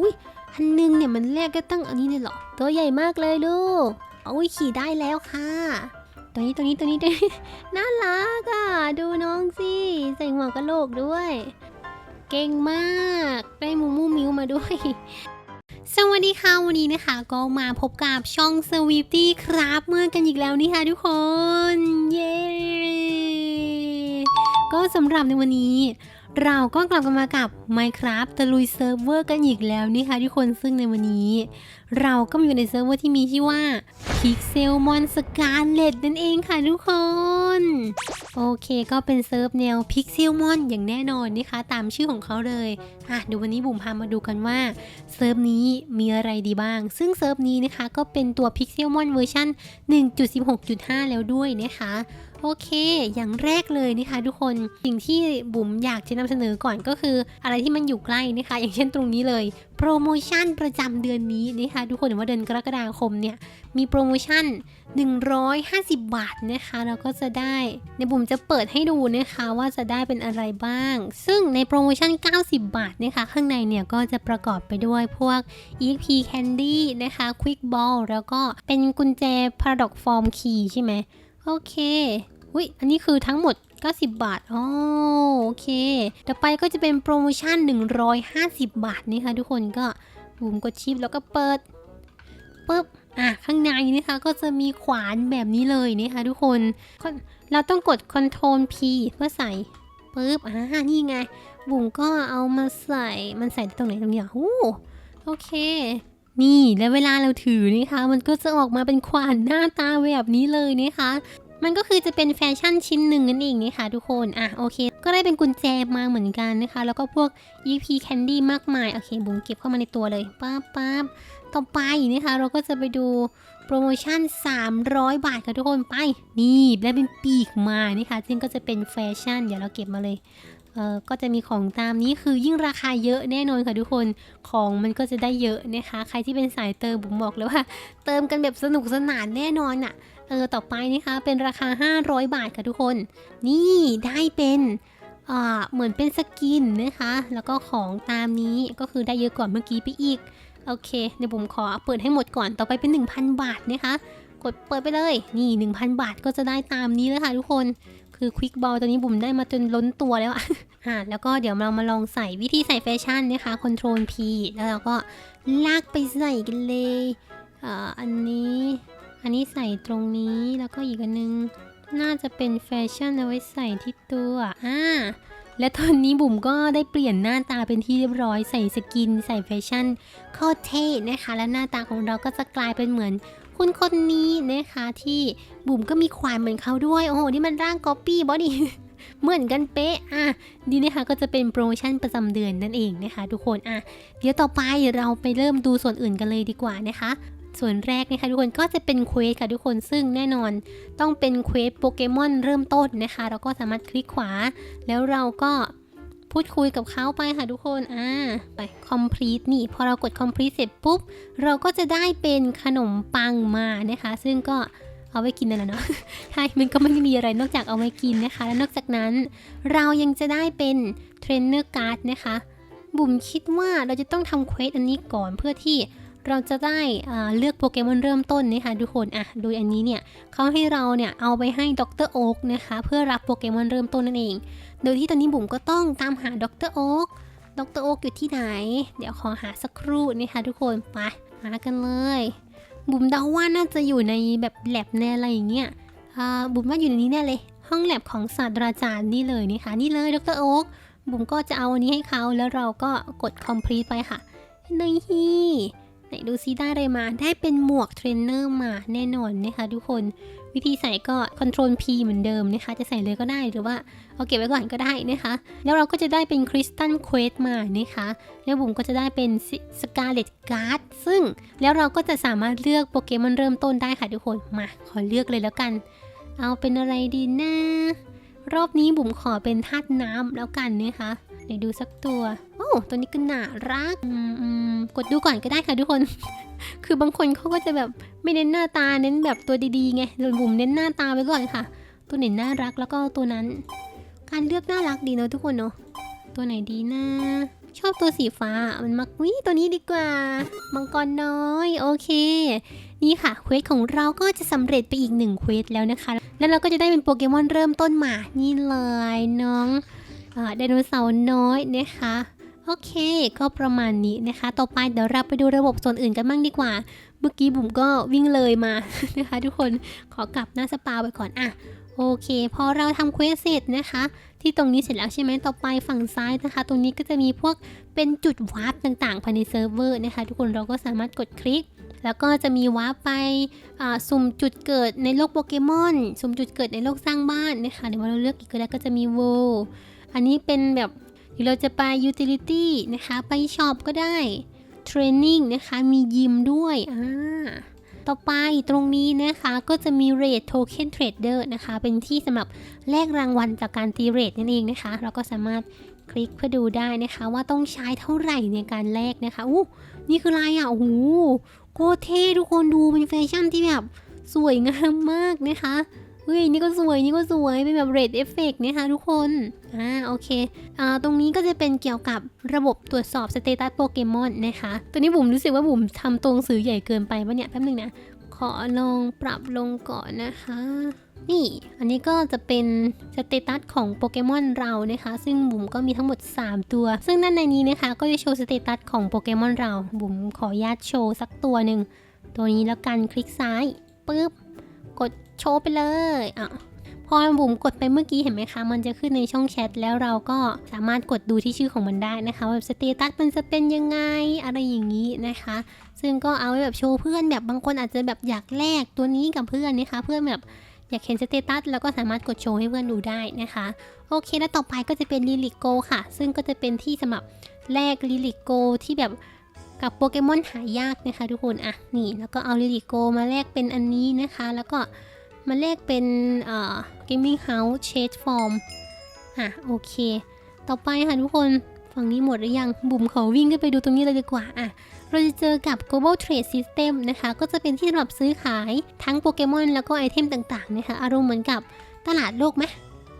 อุ้ยอันนึงเนี่ยมันแลกก็ตั้งอันนี้เลยเหรอ ตัวใหญ่มากเลยลูกอุ้ยขี่ได้แล้วค่ะ ตัวนี้ตัวนี้ตัวนี้ตัวนี้น่ารักอะ ดูน้องสิ ใส่หมวกกะโหลกด้วย เก่งมาก ได้มูมูมิวมาด้วยสวัสดีค่ะวันนี้นะคะ ก็มาพบกับช่อง s w i f t y ครับเมื่อกันอีกแล้วนี่ค่ะทุกคน เย้ ก็สำหรับในวันนี้ เราก็กลับกันมากับ Minecraft ตะลุยเซิร์ฟเวอร์กันอีกแล้วนี่ค่ะทุกคนซึ่งในวันนี้ เราก็อยู่ในเซิร์ฟเวอร์ที่มีชื่อว่า Pixelmon Scarlet นั่นเองค่ะทุกคน โอเคก็เป็นเซิร์ฟแนว Pixelmon อย่างแน่นอนนะคะ ตามชื่อของเขาเลยอะเดี๋ยววันนี้บุ๋มพามาดูกันว่าเซิร์ฟนี้มีอะไรดีบ้าง ซึ่งเซิร์ฟนี้นะคะก็เป็นตัว Pixelmon เวอร์ชัน1.16.5 แล้วด้วยนะคะ โอเค อย่างแรกเลยนะคะทุกคนสิ่งที่บุ๋มอยากจะนำเสนอก่อนก็คือ อะไรที่มันอยู่ใกล้นะคะ อย่างเช่นตรงนี้เลยโปรโมชั่นประจำเดือนนี้นะคะทุกคนหรือว่าเดือนกรกฎาคมเนี่ยมีโปรโมชั่น 150 บาทนะคะเราก็จะได้ในบุ๋มจะเปิดให้ดูนะคะว่าจะได้เป็นอะไรบ้าง ซึ่งในโปรโมชั่น 90 บาทนะคะข้างในเนี่ยก็จะประกอบไปด้วยพวก EXP Candy นะคะ Quick Ball แล้วก็เป็นกุญแจ Paradox Form Key ใช่ไหม โอเคอุ้ยอันนี้คือทั้งหมด 90 บาทอ๋อโอเค ต่อไปก็จะเป็นโปรโมชั่น 150 บาทนี่ค่ะทุกคนก็บุ๋มกดชิปแล้วก็เปิดปึ๊บอะข้างในนะคะ ก็จะมีขวานแบบนี้เลยนะคะทุกคน เราต้องกด Ctrl P เพื่อใส่ปึ๊บอ่านี่ไง บุ๋มก็เอามาใส่มันใส่ตรงไหนตรงนี้อะโอ้โอเค นี่แล้วเวลาเราถือนะคะ มันก็จะออกมาเป็นขวานหน้าตาแบบนี้เลยนะคะมันก็คือจะเป็นแฟชั่นชิ้นหนึ่งนั่นเองนะคะทุกคน อะโอเค ก็ได้เป็นกุญแจมาเหมือนกันนะคะ แล้วก็พวก EP Candy มากมาย โอเค บุ๋มเก็บเข้ามาในตัวเลยป๊าบป๊าบต่อไปนะคะ เราก็จะไปดูโปรโมชั่น 300 บาทค่ะทุกคนไป นี่ได้เป็นปีกมานี่ค่ะซึ่งก็จะเป็นแฟชั่น เดี๋ยวเราเก็บมาเลย เออก็จะมีของตามนี้คือยิ่งราคาเยอะแน่นอนค่ะทุกคนของมันก็จะได้เยอะนะคะ ใครที่เป็นสายเติมบุ๋มบอกเลยว่า เติมกันแบบสนุกสนานแน่นอนอะ่ะเออต่อไปนะคะเป็นราคา 500 บาทค่ะทุกคน นี่ได้เป็นอ่าเหมือนเป็นสกินนะคะ แล้วก็ของตามนี้ก็คือได้เยอะกว่าเมื่อกี้ไปอีกโอเคเดี๋ยวผมขอเปิดให้หมดก่อนต่อไปเป็น 1,000 บาทนะคะ กดเปิดไปเลยนี่ 1,000 บาทก็จะได้ตามนี้เลยค่ะทุกคน คือควิกบอลตัวนี้บุ๋มได้มาจนล้นตัวแล้วอะอ่าแล้วก็เดี๋ยวเรามาลองใส่วิธีใส่แฟชั่นนะคะ Ctrl P แล้วเราก็ลากไปใส่กันเลยอ่าอันนี้อันนี้ใส่ตรงนี้แล้วก็อีกอันนึงน่าจะเป็นแฟชั่นเอาไว้ใส่ที่ตัวอ่าและตอนนี้บุ๋มก็ได้เปลี่ยนหน้าตาเป็นที่เรียบร้อยใส่สกิน ใส่แฟชั่นโคตรเท่นะคะ และหน้าตาของเราก็จะกลายเป็นเหมือน คุณคนนี้นะคะที่บุ๋มก็มีควายเหมือนเขาด้วย โอ้โห นี่มันร่างก๊อปปี้บอดี้เหมือนกันเป๊ะ อะนี่นะคะก็จะเป็นโปรโมชั่นประจำเดือนนั่นเองนะคะ ทุกคน อะ เดี๋ยวต่อไปเราไปเริ่มดูส่วนอื่นกันเลยดีกว่านะคะ ส่วนแรกนะคะทุกคนก็จะเป็นเควสค่ะทุกคนซึ่งแน่นอนต้องเป็นเควสโปเกมอนเริ่มต้นนะคะ เราก็สามารถคลิกขวา แล้วเราก็ พูดคุยกับเขาไปค่ะทุกคน อ่า ไป complete นี่ พอเรากด complete เสร็จปุ๊บ เราก็จะได้เป็นขนมปังมานะคะ ซึ่งก็เอาไว้กินนั่นแหละเนาะ ใช่ มันก็ไม่ได้มีอะไรนอกจากเอาไว้กินนะคะ และนอกจากนั้น เรายังจะได้เป็นเทรนเนอร์การ์ดนะคะ บุ๋มคิดว่าเราจะต้องทำเควสอันนี้ก่อนเพื่อที่ เราจะได้เลือกโปเกมอนเริ่มต้นนะคะทุกคนอะโดยอันนี้เนี่ยเขาให้เราเนี่ยเอาไปให้ดรโอ๊กนะคะเพื่อรับโปเกมอนเริ่มต้นนั่นเอง โดยที่ตอนนี้บุ๋มก็ต้องตามหาดรโอ๊กดรโอ๊กอยู่ที่ไหน เดี๋ยวขอหาสักครู่นะคะทุกคนไปหากันเลย บุ๋มเดาว่าน่าจะอยู่ในแบบแลบแน่อะไรอย่างเงี้ยบุ๋มว่าอยู่ในนี้แน่เลย ห้องแลบของศาสตราจารย์นี่เลยนี่ค่ะนี่เลยดรโอ๊กบุ๋มก็จะเอาอันนี้ให้เขาแล้วเราก็กด complete ไปค่ะนี่ ไหนดูซิได้อะไรมา ได้เป็นหมวกเทรนเนอร์มาแน่นอนนะคะทุกคน วิธีใส่ก็ Ctrl P เหมือนเดิมนะคะ จะใส่เลยก็ได้หรือว่าเอาเก็บไว้ก่อนก็ได้นะคะ แล้วเราก็จะได้เป็นคริสตัลเควสมานะคะ แล้วบุ๋มก็จะได้เป็นสกาเลตการ์ดซึ่งแล้วเราก็จะสามารถเลือกโปเกมอนเริ่มต้นได้ค่ะทุกคน มาขอเลือกเลยแล้วกัน เอาเป็นอะไรดีนะรอบนี้บุ๋มขอเป็นธาตุน้ำแล้วกันนะคะเดี๋ยวดูสักตัว โอ้ ตัวนี้ก็น่ารัก อืมอืม กดดูก่อนก็ได้ค่ะทุกคน คือบางคนเขาก็จะแบบไม่เน้นหน้าตาเน้นแบบตัวดีๆไงโดยบุ๋มเน้นหน้าตาไปก่อนค่ะ ตัวไหนน่ารักแล้วก็ตัวนั้น การเลือกน่ารักดีเนอะทุกคนเนาะตัวไหนดีนะชอบตัวสีฟ้า มันมักวิตัวนี้ดีกว่า มังกรน้อย โอเค นี่ค่ะ เควสของเราก็จะสำเร็จไปอีกหนึ่งเควสแล้วนะคะ แล้วเราก็จะได้เป็นโปเกมอนเริ่มต้นมา นี่เลยน้องเอ่อไดโนเสาร์น้อยนะคะ โอเค ก็ประมาณนี้นะคะ ต่อไปเดี๋ยวเราไปดูระบบส่วนอื่นกันบ้างดีกว่า เมื่อกี้บุ๋มก็วิ่งเลยมานะคะ ทุกคน ขอกลับหน้าสปาไปก่อนอะโอเค พอเราทำเควสเสร็จนะคะ ที่ตรงนี้เสร็จแล้วใช่ไหมต่อไปฝั่งซ้ายนะคะ ตรงนี้ก็จะมีพวกเป็นจุดวาร์ปต่างๆภายในเซิร์ฟเวอร์นะคะ ทุกคนเราก็สามารถกดคลิก แล้วก็จะมีวาร์ปไปสุ่มจุดเกิดในโลกโปเกมอนสุ่มจุดเกิดในโลกสร้างบ้านนะคะเดี๋ยวเราเลือกอีกก็ได้ก็จะมีโวอันนี้เป็นแบบ หรือเราจะไป utility นะคะ ไปช็อปก็ได้ training นะคะ มียิมด้วยอ่าต่อไปตรงนี้นะคะก็จะมี Rate Token Trader นะคะ เป็นที่สำหรับแลกรางวัลจากการตีเรทนั่นเองนะคะ เราก็สามารถคลิกเพื่อดูได้นะคะ ว่าต้องใช้เท่าไหร่ในการแลกนะคะอู้นี่คืออะไรอะโอ้โหโคเท่ทุกคนดูเป็นแฟชั่นที่แบบสวยงามมากนะคะ เฮ้ยนี่ก็สวยนี่ก็สวยเป็นแบบเรทเอฟเฟกนะคะทุกคนอ่าโอเคอ่าตรงนี้ก็จะเป็นเกี่ยวกับระบบตรวจสอบสเตตัสโปเกมอนนะคะตัวนี้บุ๋มรู้สึกว่าบุ๋มทำตัวงสือใหญ่เกินไปปะเนี่ยแป๊บนึงนะขอลองปรับลงก่อนนะคะ นี่อันนี้ก็จะเป็นสเตตัสของโปเกมอนเรานะคะ ซึ่งบุ๋มก็มีทั้งหมด 3 ตัว ซึ่งด้านในนี้นะคะ ก็จะโชว์สเตตัสของโปเกมอนเรา บุ๋มขออนุญาตโชว์สักตัวหนึ่ง ตัวนี้แล้วกันคลิกซ้ายปึ๊บ กด โชว์ไปเลยอะพอบุ๋มกดไปเมื่อกี้เห็นไหมคะ มันจะขึ้นในช่องแชทแล้วเราก็สามารถกดดูที่ชื่อของมันได้นะคะว่าสเตตัสมันจะเป็นยังไงอะไรอย่างนี้นะคะ ซึ่งก็เอาไว้แบบโชว์เพื่อนแบบบางคนอาจจะแบบอยากแลกตัวนี้กับเพื่อนนะคะ เพื่อนแบบอยากเห็นสเตตัสแล้วก็สามารถกดโชว์ให้เพื่อนดูได้นะคะ โอเค แล้วต่อไปก็จะเป็นลิลิโกค่ะ ซึ่งก็จะเป็นที่สำหรับแลกลิลิโกที่แบบกับโปเกมอนหายากนะคะทุกคน อะ นี่ แล้วก็เอาลิลิโกมาแลกเป็นอันนี้นะคะ แล้วก็ มาแลกเป็นเอ่อ gaming house shade form อะโอเค ต่อไปค่ะทุกคนฝั่งนี้หมดหรือยังบุ๋มขอวิ่งขึ้นไปดูตรงนี้เลยดีกว่าอะเราจะเจอกับ global trade system นะคะ ก็จะเป็นที่สำหรับซื้อขายทั้งโปเกมอนแล้วก็ไอเทมต่างๆนะคะอารมณ์เหมือนกับตลาดโลกไหม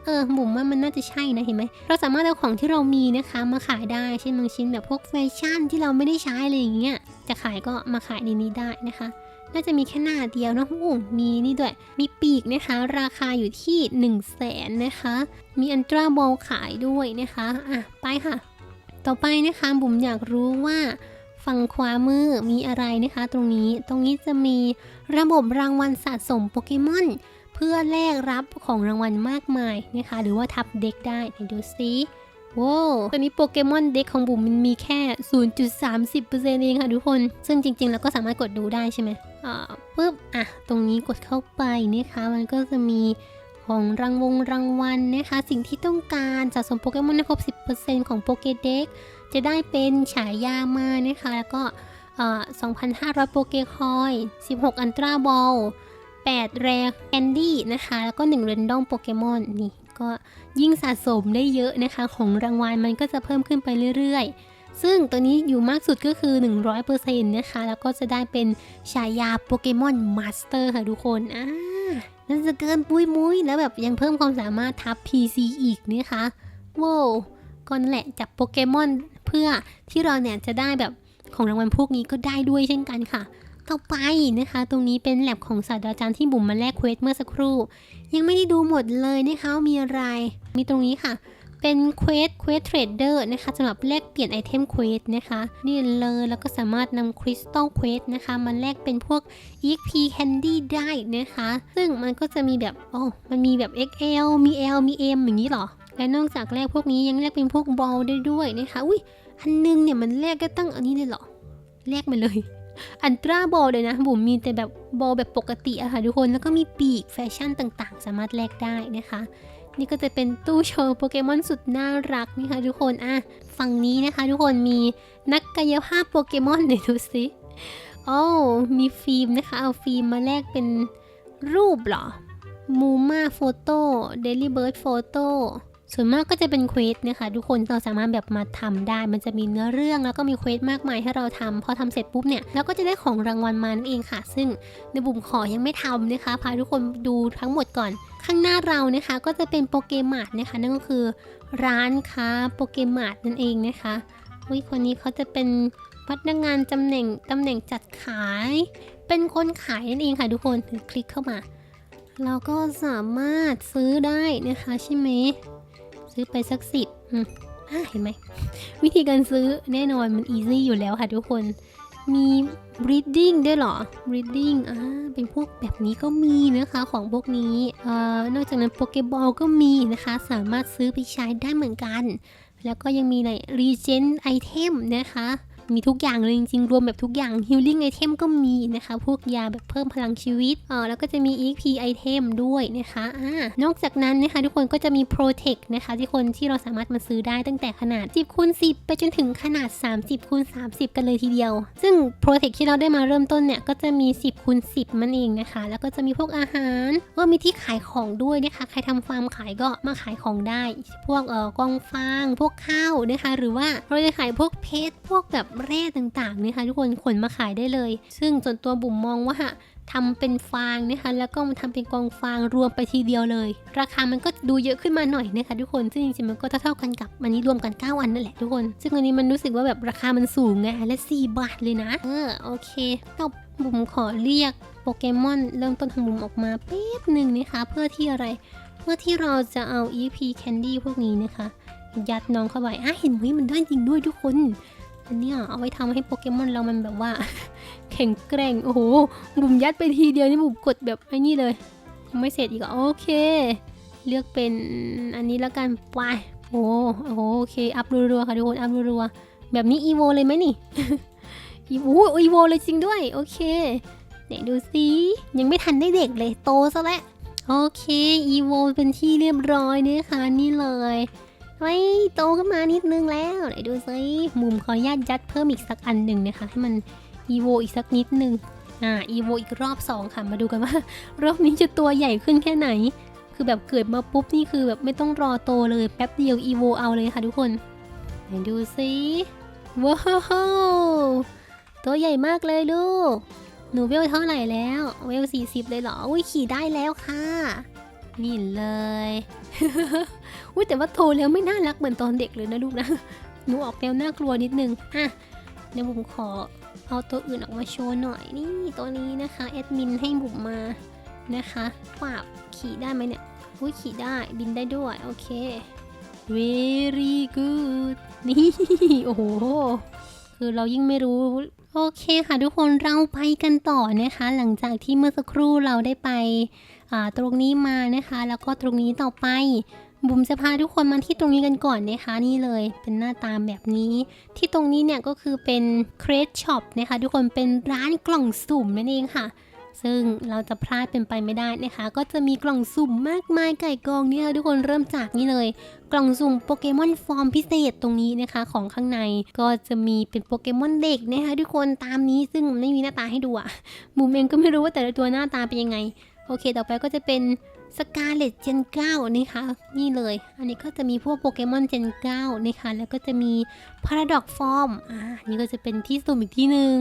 เออบุ๋มว่ามันน่าจะใช่นะเห็นไหมเราสามารถเอาของที่เรามีนะคะมาขายได้เช่นบางชิ้นแบบพวกแฟชั่นที่เราไม่ได้ใช้อะไรอย่างเงี้ยจะขายก็มาขายในนี้ได้นะคะ น่าจะมีแค่หน้าเดียวนะอู้มีนี่ด้วย มีปีกนะคะ ราคาอยู่ที่1นึ่งแสนนะคะ มีอันตราบอลขายด้วยนะคะ อะ ไปค่ะ ต่อไปนะคะบุ๋มอยากรู้ว่าฝั่งขวามือมีอะไรนะคะ ตรงนี้ ตรงนี้จะมีระบบรางวัลสะสมโปเกมอน เพื่อแลกรับของรางวัลมากมายนะคะ หรือว่าทับเด็กได้ดูซิว้าวตอนนี้โปเกมอนเด็กของบุ๋มมันมีแค่ 0.30%เองค่ะทุกคน ซึ่งจริงๆ แล้วก็สามารถกดดูได้ใช่ไหม อ่าปุ๊บอะตรงนี้กดเข้าไปนะคะมันก็จะมีของรางวงรางวัลนะคะ สิ่งที่ต้องการสะสมโปเกมอนให้ครบ 10%ของโปเกเด็กจะได้เป็นฉายามานะคะ แล้วก็เอ่อ2,500 โปเกคอย 16 อันตราบอล 8 แรร์แคนดี้นะคะ แล้วก็ 1 เรนดอมโปเกมอนนี่ก็ยิ่งสะสมได้เยอะนะคะ ของรางวัลมันก็จะเพิ่มขึ้นไปเรื่อยๆ ซึ่งตัวนี้อยู่มากสุดก็คือ 100%นะคะ แล้วก็จะได้เป็นฉายาโปเกมอนมาสเตอร์ค่ะทุกคนอ่านั่นจะเกินปุ้ยมุ้ยแล้วแบบยังเพิ่มความสามารถทับ PC อีกนะคะว้าวก็นั่นแหละจับโปเกมอนเพื่อที่เราเนี่ยจะได้แบบของรางวัลพวกนี้ก็ได้ด้วยเช่นกันค่ะ ต่อไปนะคะ ตรงนี้เป็นแลบของศาสตราจารย์ที่บุ๋มมาแลกเควสเมื่อสักครู่ ยังไม่ได้ดูหมดเลยนะคะมีอะไร มีตรงนี้ค่ะ เป็นเควสเควสเทรดเดอร์นะคะสำหรับแลกเปลี่ยนไอเทมเควสนะคะนี่เลยแล้วก็สามารถนำคริสตัลเควสนะคะมาแลกเป็นพวก EXP Candy ได้นะคะ ซึ่งมันก็จะมีแบบโอ้มันมีแบบ XL มี L มี M อย่างนี้หรอ และนอกจากแลกพวกนี้ยังแลกเป็นพวกบอลได้ด้วยนะคะอุ้ยอันนึงเนี่ยมันแลกก็ตั้งอันนี้เลยหรอแลกมาเลยอันตราบอลเลยนะบุ๋มมีแต่แบบบอลแบบปกติอะค่ะทุกคนแล้วก็มีปีกแฟชั่นต่างๆ สามารถแลกได้นะคะ นี่ก็จะเป็นตู้โชว์โปเกมอนสุดน่ารักนี่ค่ะทุกคนอะฝั่งนี้นะคะ ทุกคนมีนักกายภาพโปเกมอนเดี๋ยวดูสิโอ้มีฟิล์มนะคะ เอาฟิล์มมาแลกเป็นรูปเหรอมูมาโฟโต้เดลี่เบิร์ดโฟโต้ ส่วนมากก็จะเป็นเควสนะคะทุกคนเราสามารถแบบมาทำได้ มันจะมีเนื้อเรื่องแล้วก็มีเควสมากมายให้เราทำพอทำเสร็จปุ๊บเนี่ยเราก็จะได้ของรางวัลมานั่นเองค่ะ ซึ่งในบุ๋มขอยังไม่ทำนะคะ พาทุกคนดูทั้งหมดก่อน ข้างหน้าเรานะคะก็จะเป็นโปเกมาร์นะคะนั่นก็คือ ร้านค้าโปเกมาร์นั่นเองนะคะอุ้ยคนนี้เขาจะเป็นพนักงานตำแหน่งตำแหน่งจัดขาย เป็นคนขายนั่นเองค่ะทุกคนคลิกเข้ามา เราก็สามารถซื้อได้นะคะใช่ไหม ซื้อไปสักสิบอืมอ่าเห็นไหม วิธีการซื้อแน่นอนมันอีซี่อยู่แล้วค่ะทุกคน มี breeding ด้วยเหรอ breeding อ่า เป็นพวกแบบนี้ก็มีนะคะของพวกนี้ เอ่อ นอกจากนั้นโปเกบอลก็มีนะคะ สามารถซื้อไปใช้ได้เหมือนกัน แล้วก็ยังมีใน regen item นะคะ มีทุกอย่างเลยจริงๆ รวมแบบทุกอย่าง healing item ก็มีนะคะ พวกยาแบบเพิ่มพลังชีวิตอ่าแล้วก็จะมี exp item ด้วยนะคะอ่านอกจากนั้นนะคะ ทุกคนก็จะมี protect นะคะ ที่คนที่เราสามารถมาซื้อได้ตั้งแต่ขนาด 10คูณ10 ไปจนถึงขนาด 30คูณ30 กันเลยทีเดียว ซึ่ง protect ที่เราได้มาเริ่มต้นเนี่ย ก็จะมี 10คูณ10 มันเองนะคะ แล้วก็จะมีพวกอาหารก็มีที่ขายของด้วยนะคะ ใครทำฟาร์มขายก็มาขายของได้ พวกเอ่อกองฟาง พวกข้าวนะคะ หรือว่าเราจะขายพวกเพชรพวกแบบแร่ต่างๆนะคะทุกคนขนมาขายได้เลย ซึ่งส่วนตัวบุ๋มมองว่าทำเป็นฟางนะคะแล้วก็มาทำเป็นกองฟางรวมไปทีเดียวเลย ราคามันก็ดูเยอะขึ้นมาหน่อยนะคะทุกคนซึ่งจริงๆมันก็เท่าๆกันกับอันนี้รวมกัน 9 อันนั่นแหละทุกคน ซึ่งอันนี้มันรู้สึกว่าแบบราคามันสูงไงอันละ4บาทเลยนะเออโอเคเราบุ๋มขอเรียกโปเกมอนเริ่มต้นของบุ๋มออกมาแป๊บหนึ่งนะคะเพื่อที่อะไรเพื่อที่เราจะเอา EP Candy พวกนี้นะคะ ยัดน้องเข้าไปอะเห็นไหมมันได้จริงด้วยทุกคน อันเนี้ยเอาไว้ทำให้โปเกมอนเรามันแบบว่า แข็งแกร่ง โอ้โห บุ๋มยัดไปทีเดียวนี่บุ๋มกดแบบไอ้นี่เลย ยังไม่เสร็จอีกอะโอเค เลือกเป็นอันนี้แล้วกันไปโอ้โอ้โหโอเค อัพรัวๆค่ะทุกคน อัพรัวๆแบบนี้อีโวเลยไหมนี่อีโวอีโวเลยจริงด้วย โอเคไหนดูสิยังไม่ทันได้เด็กเลยโตซะแล้ว โอเคอีโวเป็นที่เรียบร้อยนะคะนี่เลย ไว้ยโตขึ้นมานิดนึงแล้วไหนดูซิมุมขออนุญาตยัดเพิ่มอีกสักอันหนึ่งนะคะ ให้มันอีโวอีกสักนิดนึงอ่าอีโวอีกรอบสองค่ะมาดูกันว่า รอบนี้จะตัวใหญ่ขึ้นแค่ไหน คือแบบเกิดมาปุ๊บนี่คือแบบไม่ต้องรอโตเลยแป๊บเดียวอีโวเอาเลยค่ะทุกคนไหนดูซิว้าวตัวใหญ่มากเลยลูก หนูเวลเท่าไหร่แล้ว เวล40 เลยเหรอ อุ้ยขี่ได้แล้วค่ะ นี่เลยอุ้ยแต่ว่าโตแล้วไม่น่ารักเหมือนตอนเด็กเลยนะลูกนะ หนูออกแนวน่ากลัวนิดนึงอะเดี๋ยวผมขอเอาตัวอื่นออกมาโชว์หน่อยนี่ตัวนี้นะคะแอดมินให้บุ๋มมานะคะปราบขี่ได้ไหมเนี่ยอุ้ยขี่ได้บินได้ด้วย โอเค very good นี่ โอ้โห คือเรายิ่งไม่รู้ โอเคค่ะทุกคนเราไปกันต่อนะคะ หลังจากที่เมื่อสักครู่เราได้ไป ตรงนี้มานะคะ แล้วก็ตรงนี้ต่อไปบุ๋มจะพาทุกคนมาที่ตรงนี้กันก่อนนะคะนี่เลยเป็นหน้าตาแบบนี้ ที่ตรงนี้เนี่ยก็คือเป็นเคร e ช็อปนะคะทุกคนเป็นร้านกล่องสุ่มนั่นเองค่ะ ซึ่งเราจะพลาดเป็นไปไม่ได้นะคะ ก็จะมีกล่องสุ่มมากมายไก่กองเนี่ยทุกคนเริ่มจากนี่เลย กล่องสุ่มโปเกมอนฟอร์มพิเศษตรงนี้นะคะของข้างในก็จะมีเป็นโปเกมอนเด็กนะคะทุกคนตามนี้ซึ่งไม่มีหน้าตาให้ดูอะบุ๋มเองก็ไม่รู้ว่าแต่ละตัวหน้าตาเป็นยังไง โอเค ต่อไปก็จะเป็นสกาเลตเจนเก้านะคะนี่เลย อันนี้ก็จะมีพวกโปเกมอนเจนเก้านะคะแล้วก็จะมีพาราดอกฟอร์มอ่านี่ก็จะเป็นที่สุ่มอีกที่หนึ่ง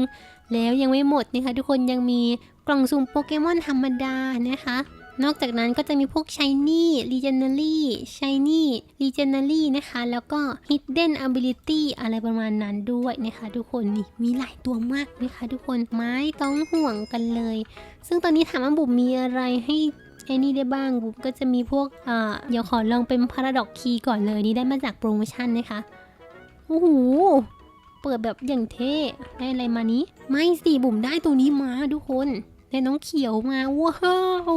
แล้วยังไม่หมดนะคะทุกคนยังมีกล่องสุ่มโปเกมอนธรรมดานะคะ นอกจากนั้นก็จะมีพวก Shiny Legendary Shiny Legendary นะคะ แล้วก็ Hidden Ability อะไรประมาณนั้นด้วยนะคะทุกคนนี่มีหลายตัวมากนะคะทุกคนไม่ต้องห่วงกันเลย ซึ่งตอนนี้ถามว่าบุ๋มมีอะไรให้ไอ้นี่ได้บ้างบุ๋มก็จะมีพวกอ่าเดี๋ยวขอลองเป็น Paradox Key ก่อนเลยนี่ได้มาจากโปรโมชั่นนะคะโอ้โหเปิดแบบอย่างเท่ได้อะไรมานี้ ไม่สิบุ๋มได้ตัวนี้มาทุกคน ได้น้องเขียวมาว้าว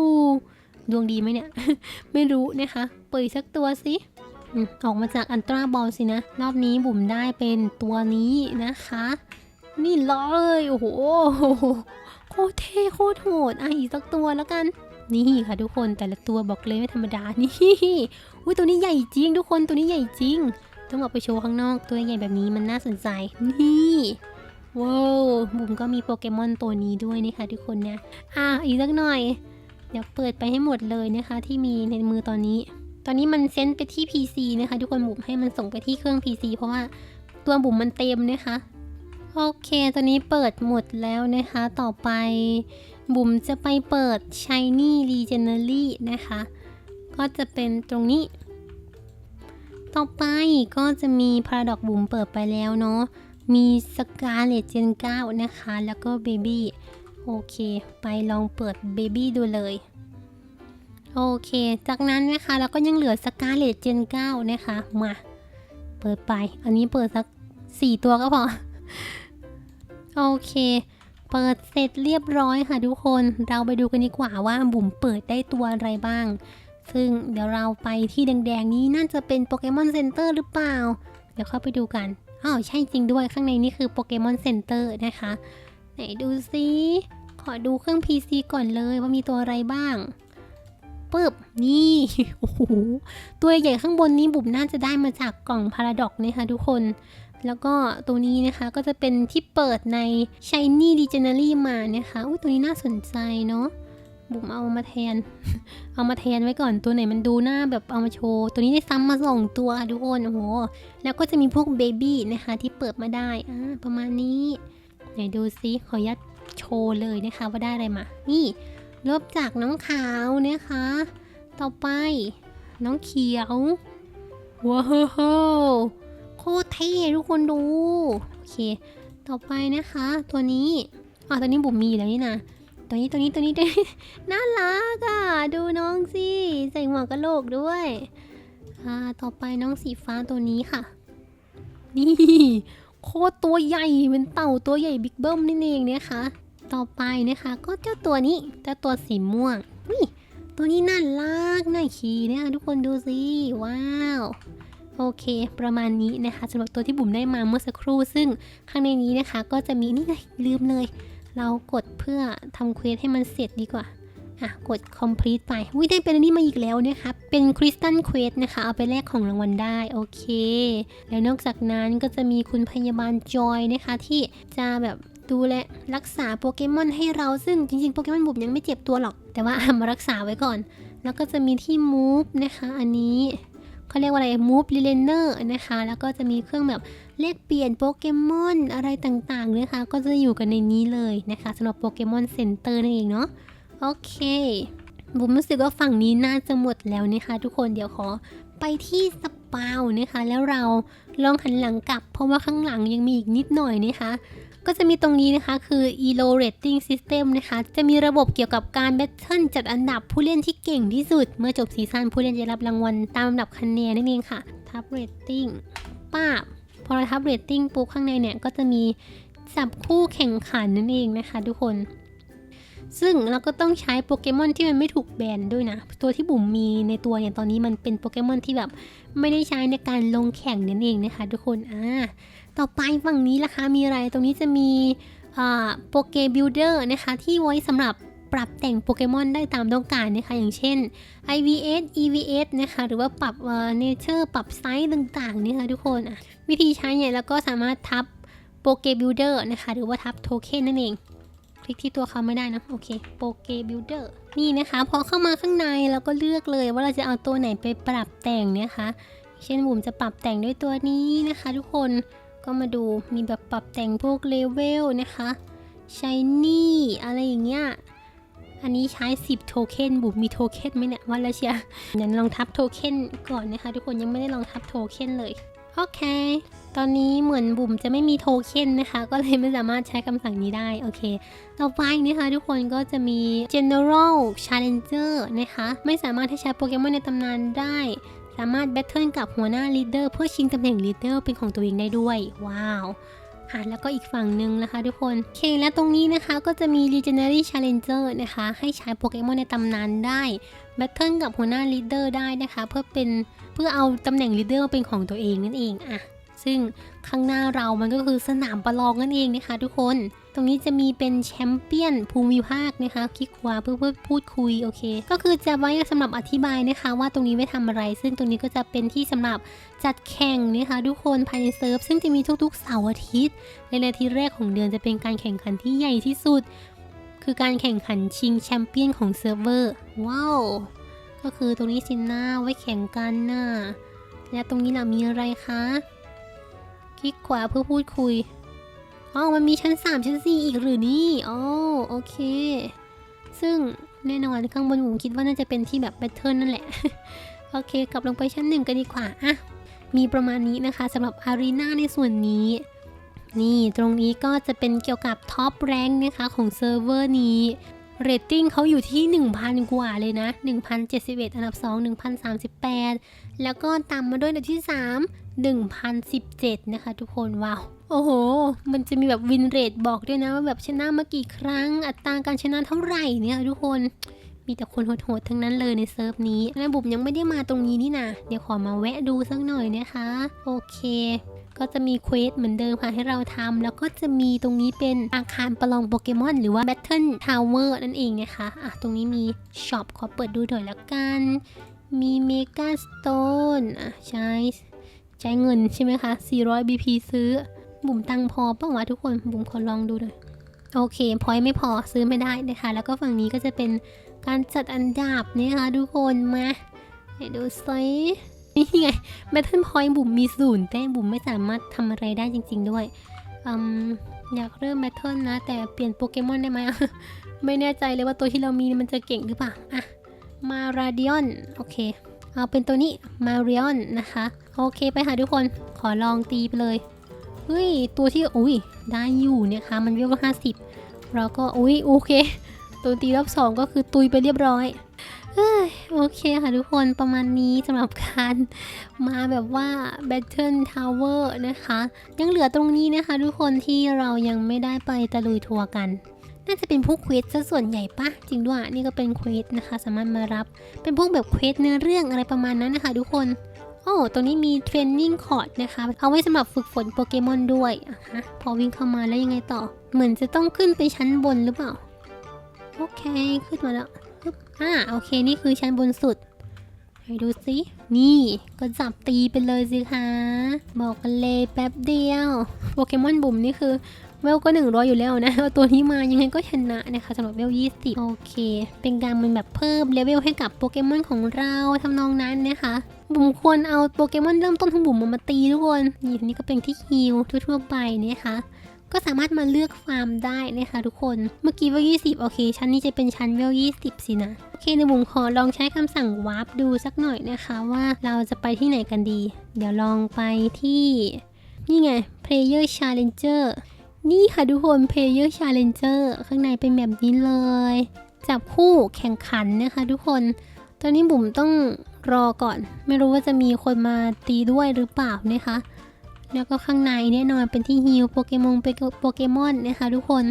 ดวงดีไหมเนี่ย ไม่รู้นะคะเปิดสักตัวสิอออกมาจากอันตราบอลสินะ รอบนี้บุ๋มได้เป็นตัวนี้นะคะ นี่เลยโอ้โหโคตรเท่โคตรโหดอะอีกสักตัวแล้วกันนี่ค่ะทุกคนแต่ละตัวบอกเลยไม่ธรรมดานี่อุ้ยตัวนี้ใหญ่จริง ทุกคนตัวนี้ใหญ่จริง ต้องออกไปโชว์ข้างนอกตัวใหญ่แบบนี้มันน่าสนใจนี่ ว้าวบุ๋มก็มีโปเกมอนตัวนี้ด้วยนะคะทุกคนนะอะอีกสักหน่อย เดี๋ยวเปิดไปให้หมดเลยนะคะ ที่มีในมือตอนนี้ ตอนนี้มันเซนไปที่ PC นะคะ ทุกคนบุ๋มให้มันส่งไปที่เครื่อง PC เพราะว่าตัวบุ๋มมันเต็มนะคะโอเคตอนนี้เปิดหมดแล้วนะคะ ต่อไปบุ๋มจะไปเปิด Shiny Legendary นะคะ ก็จะเป็นตรงนี้ ต่อไปก็จะมีพาราดอกบุ๋มเปิดไปแล้วเนาะ มีสกาเลตเจน9นะคะ แล้วก็เบบี้โอเค ไปลองเปิดเบบี้ดูเลย โอเค จากนั้นนะคะแล้วก็ยังเหลือสกาเลตเจน9นะคะ มา เปิดไป อันนี้เปิดสัก4ตัวก็พอ โอเค เปิดเสร็จเรียบร้อยค่ะทุกคน เราไปดูกันดีกว่าว่าบุ๋มเปิดได้ตัวอะไรบ้าง ซึ่งเดี๋ยวเราไปที่แดงๆนี้น่าจะเป็นโปเกมอนเซ็นเตอร์หรือเปล่า เดี๋ยวเข้าไปดูกัน อ้าวใช่จริงด้วยข้างในนี่คือโปเกมอนเซ็นเตอร์นะคะ ไหนดูซิขอดูเครื่อง PC ก่อนเลยว่ามีตัวอะไรบ้างปึ๊บนี่โอ้โหตัวใหญ่ข้างบนนี้บุ๋มน่าจะได้มาจากกล่องพาราดอกนะคะทุกคน แล้วก็ตัวนี้นะคะก็จะเป็นที่เปิดใน Shiny d e g e n e r y มานะคะอุ้ยตัวนี้น่าสนใจเนาะ บุ๋มเอามาแทน เอามาแทนไว้ก่อนตัวไหนมันดูหน้าแบบเอามาโชว์ ตัวนี้ได้ซ้ำมาสองตัวทุกคนโอ้โห แล้วก็จะมีพวกเบบี้นะคะที่เปิดมาได้อ่าประมาณนี้ไหนดูซิขอยัดโชว์เลยนะคะว่าได้อะไรมา นี่เริ่มจากน้องขาวนะคะ ต่อไป น้องเขียว ว้าวโคตรเท่ทุกคนดู โอเค ต่อไปนะคะ ตัวนี้อ๋อตัวนี้บุ๋มมีอยู่แล้วนี่นะ ตัวนี้ตัวนี้ตัวนี้ตัวนี้น่ารักอะ ดูน้องสิ ใส่หมวกกระโหลกด้วยอ่าต่อไปน้องสีฟ้าตัวนี้ค่ะ นี่โคตรตัวใหญ่เป็นเต่าตัวใหญ่บิ๊กเบิ้มนี่เองนะคะ ต่อไปนะคะ ก็เจ้าตัวนี้เจ้าตัวสีม่วงนี่ตัวนี้น่ารักน่าขี่นะคะทุกคนดูสิว้าวโอเค ประมาณนี้นะคะสำหรับตัวที่บุ๋มได้มาเมื่อสักครู่ ซึ่งข้างในนี้นะคะ ก็จะมีนี่ไงลืมเลย เรากดเพื่อทำเควสให้มันเสร็จดีกว่า อะ กด complete ไปวิได้เป็นอันนี้มาอีกแล้วนะคะเป็น crystal quest นะคะ เอาไปแลกของรางวัลได้ โอเค แล้วนอกจากนั้นก็จะมีคุณพยาบาลจอยนะคะ ที่จะแบบดูแลรักษาโปเกมอนให้เราซึ่งจริงๆโปเกมอนบุบยังไม่เจ็บตัวหรอก แต่ว่าเอามารักษาไว้ก่อน แล้วก็จะมีที่ move นะคะ อันนี้ เขาเรียกว่าอะไร move r e l a n e r นะคะ แล้วก็จะมีเครื่องแบบแลกเปลี่ยนโปเกมอนอะไรต่างๆนะคะ ก็จะอยู่กันในนี้เลยนะคะสำหรับโปเกมอนเซ็นเตอร์นั่นเองเนาะโอเคบุมรู้สึกว่าฝั่งนี้น่าจะหมดแล้วนะคะ ทุกคนเดี๋ยวขอไปที่สปาวนะคะ แล้วเราลองหันหลังกลับ เพราะว่าข้างหลังยังมีอีกนิดหน่อยนะคะ ก็จะมีตรงนี้นะคะคือ ELO Rating System นะคะ จะมีระบบเกี่ยวกับการแบทเทิลจัดอันดับผู้เล่นที่เก่งที่สุด เมื่อจบซีซั่นผู้เล่นจะรับรางวัลตามลำดับคะแนนนั่นเองค่ะทับเรตติ้งป้าพอเราทับเรตติ้งปุ๊บข้างในเนี่ยก็จะมีจับคู่แข่งขันนั่นเองนะคะ ทุกคน ซึ่งเราก็ต้องใช้โปเกมอนที่มันไม่ถูกแบนด้วยนะ ตัวที่บุ๋มมีในตัวเนี่ยตอนนี้มันเป็นโปเกมอนที่แบบไม่ได้ใช้ในการลงแข่งนั่นเองนะคะ ทุกคนอ่า ต่อไปฝั่งนี้ล่ะคะมีอะไรตรงนี้จะมีโปเกบิลเดอร์นะคะที่ไว้สำหรับปรับแต่งโปเกมอนได้ตามต้องการนะคะ อย่างเช่น IVS EVS นะคะหรือว่าปรับเอ่อ nature ปรับไซส์ต่างๆนี่ค่ะทุกคนวิธีใช้เนี่ยแล้วก็สามารถทับโปเกบิลเดอร์นะคะหรือว่าทับโทเค็นนั่นเอง คลิกที่ตัวเขาไม่ได้นะโอเคโปเกบิลเดอร์นี่นะคะพอเข้ามาข้างในเราก็เลือกเลยว่าเราจะเอาตัวไหนไปปรับแต่งนะคะ เช่นบุ๋มจะปรับแต่งด้วยตัวนี้นะคะ ทุกคน ก็มาดูมีแบบปรับแต่งพวกเลเวลนะคะชายนี่อะไรอย่างเงี้ย อันนี้ใช้ 10 โทเค็นบุ๋มมีโทเค็นไหมเนี่ยวันละเชียร์เดี๋ยวลองทับโทเค็นก่อนนะคะ ทุกคนยังไม่ได้ลองทับโทเค็นเลย โอเค ตอนนี้เหมือนบุ๋มจะไม่มีโทเค็นนะคะ ก็เลยไม่สามารถใช้คำสั่งนี้ได้ โอเค ต่อไปนะคะ ทุกคนก็จะมี general challenger นะคะ ไม่สามารถที่ใช้โปเกมอนในตำนานได้ สามารถแบทเทิลกับหัวหน้าลีดเดอร์เพื่อชิงตำแหน่งลีดเดอร์เป็นของตัวเองได้ด้วย ว้าวอะแล้วก็อีกฝั่งหนึ่งนะคะทุกคนโอเคและตรงนี้นะคะก็จะมี legendary challenger นะคะ ให้ใช้โปเกมอนในตำนานได้แบทเทิลกับหัวหน้าลีดเดอร์ได้นะคะ เพื่อเป็นเพื่อเอาตำแหน่งลีดเดอร์มาเป็นของตัวเองนั่นเองอะ ซึ่งข้างหน้าเรามันก็คือสนามประลองนั่นเองนะคะ ทุกคน ตรงนี้จะมีเป็นแชมเปี้ยนภูมิภาคนะคะคลิกขวาเพื่อเพื่อพูดคุยโอเค ก็คือจะไว้สำหรับอธิบายนะคะ ว่าตรงนี้ไว้ทำอะไร ซึ่งตรงนี้ก็จะเป็นที่สำหรับจัดแข่งนะคะ ทุกคนภายในเซิร์ฟซึ่งจะมีทุกๆเสาร์อาทิตย์ ในอาทิตย์แรกของเดือนจะเป็นการแข่งขันที่ใหญ่ที่สุด คือการแข่งขันชิงแชมเปี้ยนของเซิร์ฟเวอร์ว้าวก็คือตรงนี้สินหน้าไว้แข่งกันน่ะและตรงนี้ล่ะมีอะไรคะ คลิกขวาเพื่อพูดคุยอ๋อมันมีชั้น 3 ชั้น 4 อีกหรือนี่อ๋อโอเค ซึ่งแน่นอนข้างบนผมคิดว่าน่าจะเป็นที่แบบแบทเทิลนั่นแหละ โอเค กลับลงไปชั้นหนึ่งกันดีกว่าอะมีประมาณนี้นะคะสำหรับอารีนาในส่วนนี้ นี่ตรงนี้ก็จะเป็นเกี่ยวกับท็อปแรงนะคะของเซิร์ฟเวอร์นี้เรตติ้งเขาอยู่ที่ 1,000 กว่าเลยนะ 1,071 อันดับ 2 1,038 แล้วก็ตามมาด้วยอันดับที่ 3 1,017 นะคะทุกคนว้าวโอ้โห มันจะมีแบบวินเรทบอกด้วยนะว่าแบบชนะมากี่ครั้ง อัตราการชนะเท่าไหร่เนี่ยทุกคนมีแต่คนโหดๆทั้งนั้นเลยในเซิร์ฟนี้แล้วบุ๋มยังไม่ได้มาตรงนี้นี่นะเดี๋ยวขอมาแวะดูสักหน่อยนะคะ โอเค ก็จะมีเควสเหมือนเดิมค่ะให้เราทำแล้วก็จะมีตรงนี้เป็นอาคารประลองโปเกมอนหรือว่า Battle Tower นั่นเองนะคะอะตรงนี้มีช็อปขอเปิดดูหน่อยละกัน มีเมกาสโตนอะใช้ ใช้เงินใช่ไหมคะ 400 BP ซื้อ บุ๋มตังพอเปล่าวะทุกคน บุ๋มขอลองดูหน่อยโอเค พอยไม่พอซื้อไม่ได้นะคะ แล้วก็ฝั่งนี้ก็จะเป็นการจัดอันดับนะคะทุกคนมาไหนดูซินี่ไงแบทเทิลพอยต์บุ๋มมีศูนย์แต้มบุ๋มไม่สามารถทำอะไรได้จริง ๆ ด้วยอืมอยากเริ่มแบทเทิลนะ แต่เปลี่ยนโปเกมอนได้ไหม ไม่แน่ใจเลยว่าตัวที่เรามีมันจะเก่งหรือเปล่าอะมาราดิออน โอเค เอาเป็นตัวนี้มาริออนนะคะ โอเคไปค่ะทุกคนขอลองตีไปเลยเฮ้ยตัวที่อุ้ยได้อยู่เนี่ยค่ะมันเวลห้าสิบเราก็อุ้ยโอเค ตัวตีรอบสองก็คือตุยไปเรียบร้อยเฮ้ยโอเคค่ะทุกคนประมาณนี้สำหรับการมาแบบว่า Battle Tower นะคะ ยังเหลือตรงนี้นะคะทุกคนที่เรายังไม่ได้ไปตะลุยทัวร์กัน น่าจะเป็นพวกเควสซะส่วนใหญ่ปะจริงด้วยนี่ก็เป็นเควสนะคะ สามารถมารับ เป็นพวกแบบเควสเนื้อเรื่องอะไรประมาณนั้นนะคะ ทุกคนโอ้ตรงนี้มีเทรนนิ่งคอร์ดนะคะเอาไว้สำหรับฝึกฝนโปเกมอนด้วยอะฮะพอวิ่งเข้ามาแล้วยังไงต่อ เหมือนจะต้องขึ้นไปชั้นบนหรือเปล่าโอเคขึ้นมาแล้วปึ๊บอ่าโอเคนี่คือชั้นบนสุดให้ดูสิ นี่ก็จับตีไปเลยสิคะ บอกกันเลยแป๊บเดียว โปเกมอนบุ๋มนี่คือ เวลก็100อยู่แล้วนะเอาตัวนี้มายังไงก็ชนะนะคะสำหรับเวล20 โอเค เป็นการมันแบบเพิ่มเลเวลให้กับโปเกมอนของเราทำนองนั้นนะคะบุ๋มควรเอาโปเกมอนเริ่มต้นของบุ๋มมามาตีทุกคนนี่อันนี้ก็เป็นที่ฮิลทั่วๆไปนะคะก็สามารถมาเลือกฟาร์มได้นะคะทุกคน เมื่อกี้เวล20โอเค ชั้นนี้จะเป็นชั้นเวล20สินะ โอเคในบุ๋มขอลองใช้คำสั่งวาร์ปดูสักหน่อยนะคะว่าเราจะไปที่ไหนกันดี เดี๋ยวลองไปที่ นี่ไง Player Challenger นี่ค่ะทุกคน Player Challenger ข้างในเป็นแบบนี้เลย จับคู่แข่งขันนะคะทุกคน ตอนนี้บุ๋มต้องรอก่อน ไม่รู้ว่าจะมีคนมาตีด้วยหรือเปล่านะคะ แล้วก็ข้างในแน่นอนเป็นที่ฮิลโปเกมอนโปเกมอนนะคะทุกคน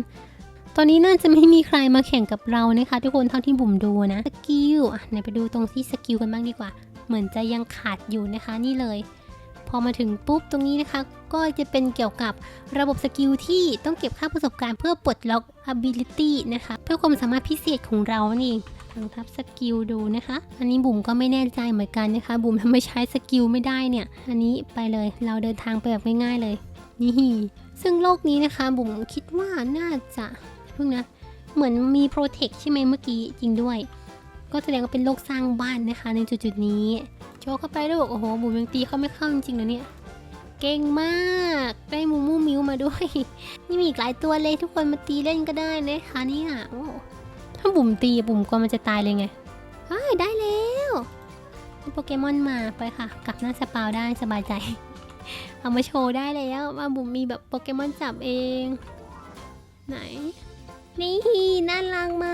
ตอนนี้น่าจะไม่มีใครมาแข่งกับเรานะคะ ทุกคนเท่าที่บุ๋มดูนะ สกิลอะไหนไปดูตรงที่สกิลกันบ้างดีกว่า เหมือนจะยังขาดอยู่นะคะนี่เลย พอมาถึงปุ๊บตรงนี้นะคะ ก็จะเป็นเกี่ยวกับระบบสกิลที่ต้องเก็บค่าประสบการณ์เพื่อปลดล็อก ability นะคะ เพื่อความสามารถพิเศษของเรานั่นเองลองทับสกิลดูนะคะ อันนี้บุ๋มก็ไม่แน่ใจเหมือนกันนะคะ บุ๋มทำไมใช้สกิลไม่ได้เนี่ย อันนี้ไปเลย เราเดินทางไปแบบง่ายๆเลย นี่ ซึ่งโลกนี้นะคะ บุ๋มคิดว่าน่าจะเพิ่งนะ เหมือนมีโปรเทคใช่ไหมเมื่อกี้จริงด้วย ก็แสดงว่าเป็นโลกสร้างบ้านนะคะ ในจุดๆนี้ โชว์เข้าไปลูกโอ้โหบุ๋มยังตีเขาไม่เข้าจริงๆนะเนี่ย เก่งมาก ได้มูมูมิวมาด้วย นี่มีอีกหลายตัวเลยทุกคนมาตีเล่นก็ได้นะคะเนี่ยโอ้ถ้าบุ๋มตีบุ๋มกลัวมันจะตายเลยไงเฮ้ยได้แล้วโปเกมอนมาไปค่ะ กลับหน้าสปาวได้สบายใจ เอามาโชว์ได้แล้วว่าบุ๋มมีแบบโปเกมอนจับเอง ไหน นี่น่ารักไหม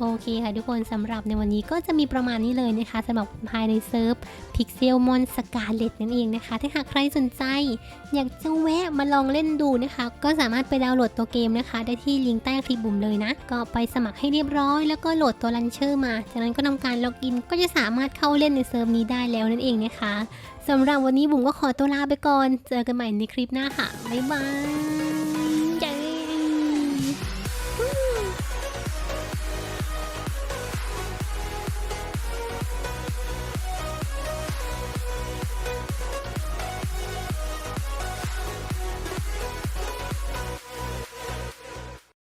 โอเคค่ะทุกคนสำหรับในวันนี้ก็จะมีประมาณนี้เลยนะคะสำหรับภายในเซิร์ฟ Pixelmon Scarlet นั่นเองนะคะ ถ้าหากใครสนใจ อยากจะแวะมาลองเล่นดูนะคะ ก็สามารถไปดาวน์โหลดตัวเกมนะคะ ได้ที่ลิงก์ใต้คลิปบุ๋มเลยนะ ก็ไปสมัครให้เรียบร้อย แล้วก็โหลดตัวลันเชอร์มา จากนั้นก็ทำการล็อกอิน ก็จะสามารถเข้าเล่นในเซิร์ฟนี้ได้แล้วนั่นเองนะคะสำหรับวันนี้บุ๋มก็ขอตัวลาไปก่อน เจอกันใหม่ในคลิปหน้าค่ะบ๊ายบาย